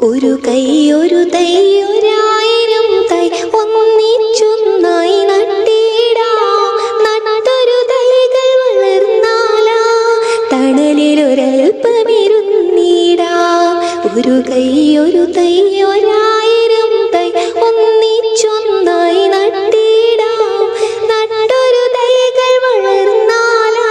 ഒരു കൈ ഒരു തൈ ഒരായിരം തൈ. ഒന്നിച്ചൊന്നായി നട്ടിടാ. നട്ടൊരു തൈകൾ വളർന്നാലാ. തണലിലൊരൽപ്പമിരുന്നിടാം ഒരു കൈ ഒരു തൈ ഒരായിരം തൈ. ഒന്നിച്ചൊന്നായി നട്ടിടാ. നട്ടൊരു തൈകൾ വളർന്നാലാ.